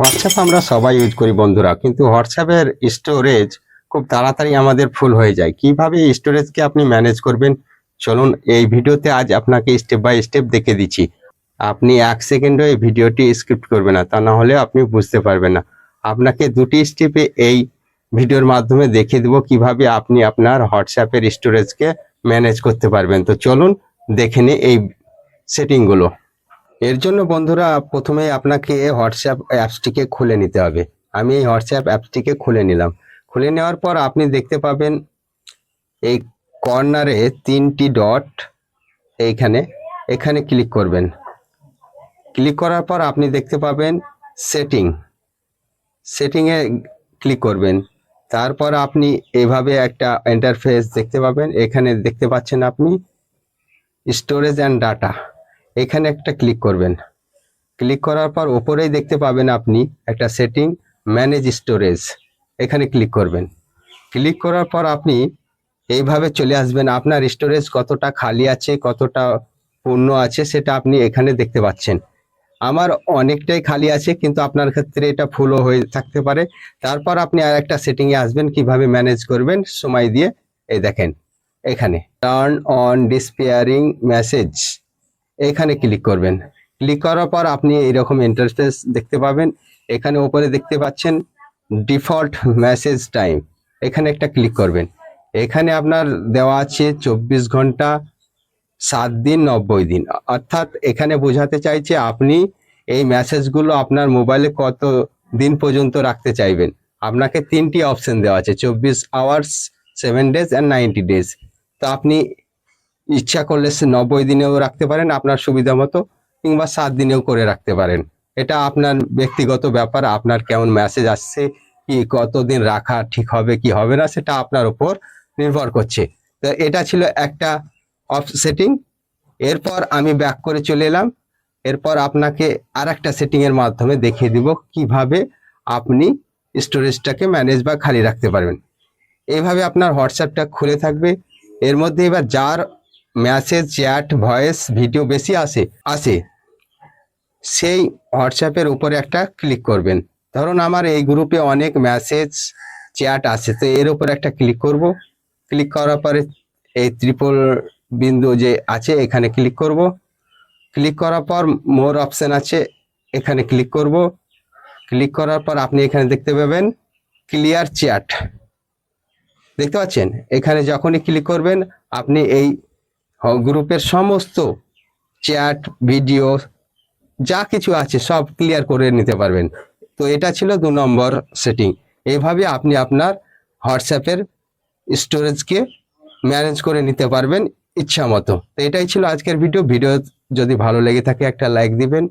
WhatsApp আমরা সবাই use করি বন্ধুরা, কিন্তু হোয়াটসঅ্যাপের স্টোরেজ খুব তাড়াতাড়ি আমাদের ফুল হয়ে যায়। কীভাবে স্টোরেজকে আপনি ম্যানেজ করবেন? চলুন এই ভিডিওতে আজ আপনাকে স্টেপ বাই স্টেপ দেখে দিচ্ছি। আপনি এক সেকেন্ডও এই ভিডিওটি স্ক্রিপ্ট করবেন না, তা না হলে আপনি বুঝতে পারবেন না। আপনাকে দুটি স্টেপে এই ভিডিওর মাধ্যমে দেখে দেবো কীভাবে আপনি আপনার হোয়াটসঅ্যাপের স্টোরেজকে ম্যানেজ করতে পারবেন। তো চলুন দেখে নিই এই সেটিংগুলো এর জন্য বন্ধুরা প্রথমে আপনাকে হোয়াটসঅ্যাপ অ্যাপসটিকে খুলে নিতে হবে। আমি এই হোয়াটসঅ্যাপ অ্যাপসটিকে খুলে নিলাম। খুলে নেওয়ার পর আপনি দেখতে পাবেন এই কর্নারে তিনটি ডট এইখানে। এখানে ক্লিক করবেন। ক্লিক করার পর আপনি দেখতে পাবেন সেটিং। সেটিংয়ে ক্লিক করবেন। তারপর আপনি এভাবে একটা ইন্টারফেস দেখতে পাবেন। এখানে দেখতে পাচ্ছেন আপনি স্টোরেজ অ্যান্ড ডাটা এখানে একটা ক্লিক করবেন। ক্লিক করার পর ওপরেই দেখতে পাবেন আপনি একটা সেটিং ম্যানেজ স্টোরেজ এখানে ক্লিক করবেন। ক্লিক করার পর আপনি এইভাবে চলে আসবেন। আপনার স্টোরেজ কতটা খালি আছে, কতটা পূর্ণ আছে সেটা আপনি এখানে দেখতে পাচ্ছেন। আমার অনেকটাই খালি আছে, কিন্তু আপনার ক্ষেত্রে এটা ফুলও হয়ে থাকতে পারে। তারপর আপনি আর একটা সেটিংয়ে আসবেন, কীভাবে ম্যানেজ করবেন সময় দিয়ে। এই দেখেন, এখানে। টার্ন অন ডিসপেয়ারিং মেসেজ এখানে ক্লিক করবেন। ক্লিক করার পর আপনি এরকম ইন্টারফেস দেখতে পাবেন। এখানে উপরে দেখতে পাচ্ছেন ডিফল্ট মেসেজ টাইম এখানে একটা ক্লিক করবেন। এখানে আপনার দেওয়া আছে চব্বিশ ঘণ্টা, সাত দিন, নব্বই দিন। অর্থাৎ এখানে বোঝাতে চাইছে আপনি এই মেসেজগুলো আপনার মোবাইলে কত দিন পর্যন্ত রাখতে চাইবেন। আপনাকে তিনটি অপশন দেওয়া আছে, চব্বিশ hours seven days and ninety days তো আপনি ইচ্ছা করলে সে নব্বই দিনেও রাখতে পারেন, আপনার সুবিধা মতো, কিংবা সাত দিনেও করে রাখতে পারেন। এটা আপনার ব্যক্তিগত ব্যাপার, আপনার কেমন মেসেজ আসছে, কি কতদিন রাখা ঠিক হবে, কি হবে না, সেটা আপনার উপর নির্ভর করছে। তো এটা ছিল একটা অফ সেটিং এরপর আমি ব্যাক করে চলে এলাম। এরপর আপনাকে আর একটা সেটিং এর মাধ্যমে দেখিয়ে দিব, কীভাবে আপনি স্টোরেজটাকে ম্যানেজ বা খালি রাখতে পারবেন। এইভাবে আপনার হোয়াটসঅ্যাপটা খুলে থাকবে। এর মধ্যে এবার যার মেসেজ চ্যাট ভয়েস ভিডিও বেশি আসে আসে। সেই হোয়াটসঅ্যাপের উপরে একটা ক্লিক করবেন। ধরুন আমার এই গ্রুপে অনেক মেসেজ চ্যাট আছে তো এর উপর একটা ক্লিক করব। ক্লিক করার পরে এই ত্রিপল বিন্দু যে আছে, এখানে ক্লিক করব। ক্লিক করার পর মোর অপশন আছে, এখানে ক্লিক করব। ক্লিক করার পর আপনি এখানে দেখতে পাবেন ক্লিয়ার চ্যাট দেখতে পাচ্ছেন? এখানে যখনই ক্লিক করবেন, আপনি এই গ্রুপের সমস্ত চ্যাট, ভিডিও, যা কিছু আছে সব ক্লিয়ার করে নিতে পারবেন। তো এটা ছিল দু নম্বর সেটিং এভাবে আপনি আপনার হোয়াটসঅ্যাপের স্টোরেজকে ম্যানেজ করে নিতে পারবেন ইচ্ছা মতো। তো এটাই ছিল আজকের ভিডিও ভিডিও যদি ভালো লেগে থাকে একটা লাইক দিবেন।